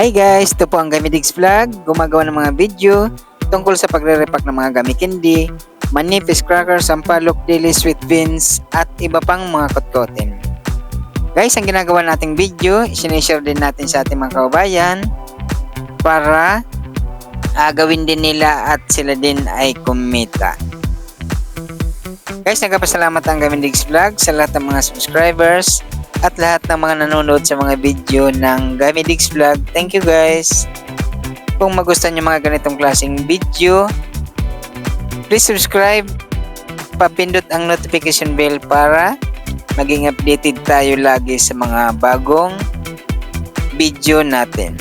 Hi guys, ito po ang Gamidigs Vlog, gumagawa ng mga video tungkol sa pagre-repack ng mga gami candy, manipis crackers, sampalok, daily sweet beans, at iba pang mga kotkotin. Guys, ang ginagawa nating video, sinishare din natin sa ating mga kababayan para ah, gawin din nila at sila din ay kumita. Guys, nagpapasalamat ang Gamidigs Vlog sa lahat ng mga subscribers at lahat ng mga nanonood sa mga video ng Gamidigs Vlog. Thank you guys! Kung magustuhan nyo mga ganitong klaseng video, please subscribe, papindot ang notification bell para maging updated tayo lagi sa mga bagong video natin.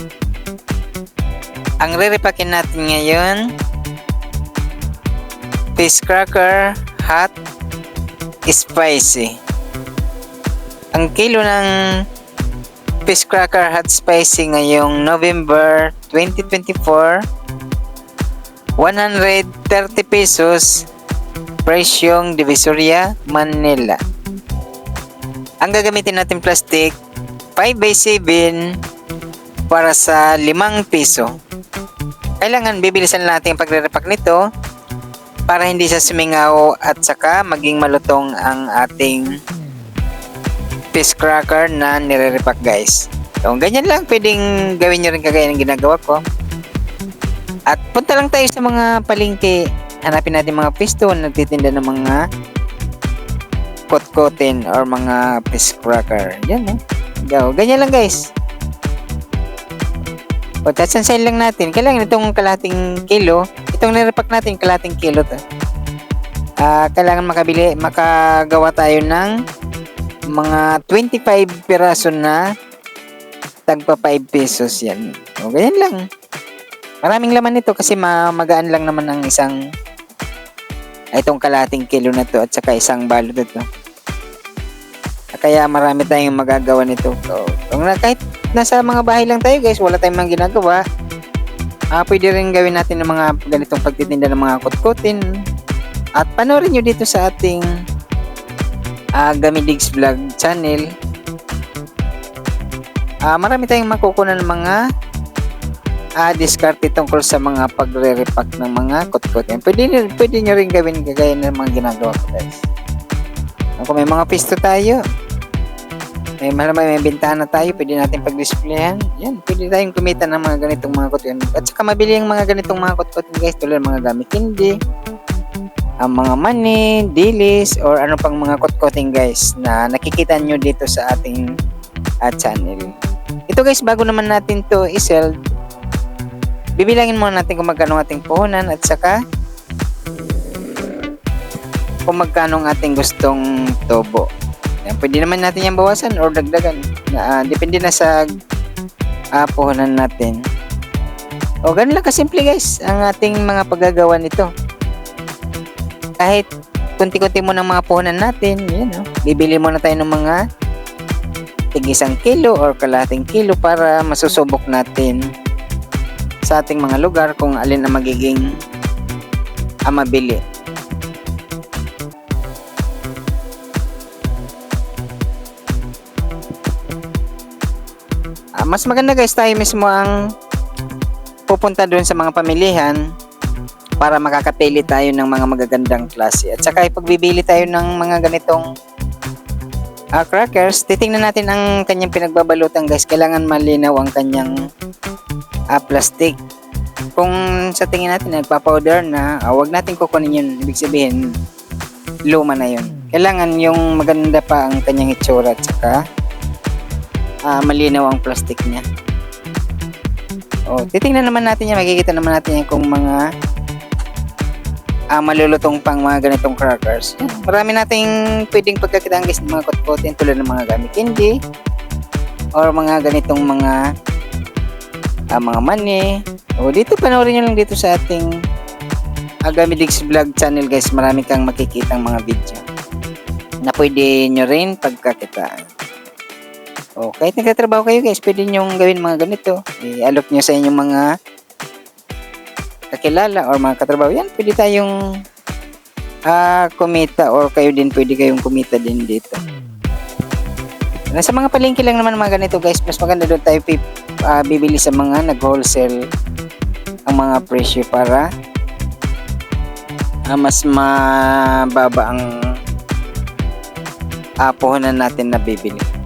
Ang re-repakin natin ngayon, fish cracker, hot, spicy. Ang kilo ng fish cracker hot spicy ngayong November 2024 130 pesos presyong Divisoria, Manila. Ang gagamitin natin plastic 5 by 7 para sa 5 piso. Kailangan bibilisan natin ang pagre-repack nito para hindi siya sumingaw at saka maging malutong ang ating fish cracker na nire-repack guys. So, ganyan lang pwedeng gawin nyo rin kagaya ng ginagawa ko. At punta lang tayo sa mga palengke. Hanapin natin mga pisto na nagtitinda ng mga kotkotin or mga fish cracker. Yan no. Go. Ganyan lang guys. O, tatsansayin lang natin. Kailangan itong kalating kilo. Itong nirepack natin, kalating kilo to. Ah, kailangan makabili, makagawa tayo ng mga 25 piraso na tagpa 5 pesos yan. O, ganyan lang. Maraming laman nito kasi ma magaan lang naman ang isang itong kalating kilo na to at saka isang balot na to. Kaya marami tayong magagawa nito. So, kung na, kahit nasa mga bahay lang tayo guys, wala tayong mga ginagawa, ah pwede rin gawin natin ng mga ganitong pagtitinda ng mga kutkutin. At panoorin nyo dito sa ating uh, Gamidigs Vlog channel. Ah marami tayong makukunan ng mga uh, diskarte tungkol sa mga pagre-repack ng mga kutkutin. Pwede, nyo- pwede nyo rin gawin kagaya ng mga ginagawa ko guys. Kung may mga pisto tayo, may malamay may bintana tayo, pwede natin pag-displayan. Yan, pwede tayong kumita ng mga ganitong mga kutkutin. At saka mabili ang mga ganitong mga kutkutin guys, tulad ng mga gamit hindi, ang mga money, dilis, or ano pang mga kutkutin guys na nakikita nyo dito sa ating uh, channel. Ito guys, bago naman natin to isell, bibilangin muna natin kung magkano ating puhunan at saka kung magkano ang ating gustong tobo. Yan, pwede naman natin yan bawasan or dagdagan. Na, ah, depende na sa uh, puhunan natin. O ganun lang kasimple guys ang ating mga paggagawa nito. Kahit kunti-kunti mo ng mga puhunan natin, yun o. Bibili muna tayo ng mga tig isang kilo or kalating kilo para masusubok natin sa ating mga lugar kung alin ang magiging ang mabili. Ah, mas maganda guys tayo mismo ang pupunta doon sa mga pamilihan para makakapili tayo ng mga magagandang klase. At saka ipagbibili tayo ng mga ganitong ah, crackers, titingnan natin ang kanyang pinagbabalutan guys. Kailangan malinaw ang kanyang ah, plastic. Kung sa tingin natin nagpa-powder na, ah, wag natin kukunin yun. Ibig sabihin, luma na yun. Kailangan yung maganda pa ang kanyang itsura at saka ah, malinaw ang plastic niya. O, titingnan naman natin yan. Makikita naman natin yan kung mga ah, malulutong pang mga ganitong crackers. Marami nating pwedeng pagkakitaan ng mga kotkotin tulad ng mga gamit candy or mga ganitong mga ah, mga mani. O dito panoorin nyo lang dito sa ating Agamidigs Vlog channel guys. Marami kang makikitang mga video na pwede nyo rin pagkakitaan. O kahit nagtatrabaho kayo guys, pwede nyo gawin mga ganito. I-alok nyo sa inyong mga kakilala or mga katrabaho. Yan, pwede tayong ah kumita or kayo din pwede kayong kumita din dito. Nasa mga palengke lang naman mga ganito guys. Mas maganda doon tayo ah, bibili sa mga nag-wholesale ang mga presyo para ah, mas mababa ang uh, puhunan natin na bibili.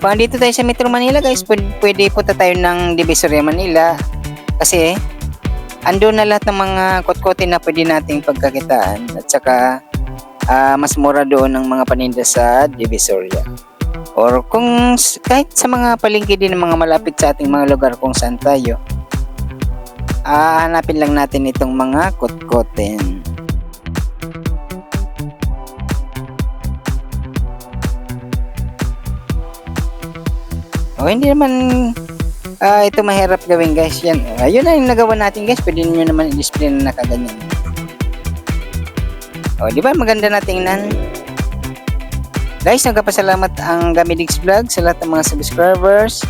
Upang dito tayo sa Metro Manila guys, pwede, pwede punta tayo ng Divisoria Manila kasi ando na lahat ng mga kotkote na pwede nating pagkakitaan at saka ah, mas mura doon ng mga paninda sa Divisoria. Or kung kahit sa mga palengke din ng mga malapit sa ating mga lugar kung saan tayo, ah, hanapin lang natin itong mga kotkoten. O hindi naman ah, ito mahirap gawin guys. Yan. Ayun na yung nagawa natin guys. Pwede nyo naman i-display na nakaganyan. O di ba maganda na tingnan. Guys, nagpapasalamat ang Gamidix Vlog sa lahat ng mga subscribers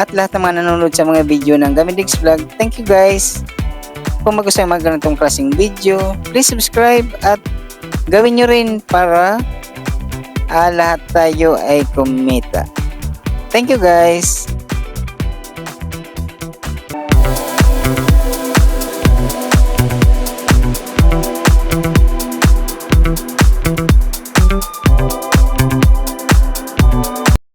at lahat ng mga nanonood sa mga video ng Gamidix Vlog. Thank you guys. Kung magustuhan mga ganitong klaseng video, please subscribe at gawin nyo rin para ah, lahat tayo ay kumita. Thank you guys.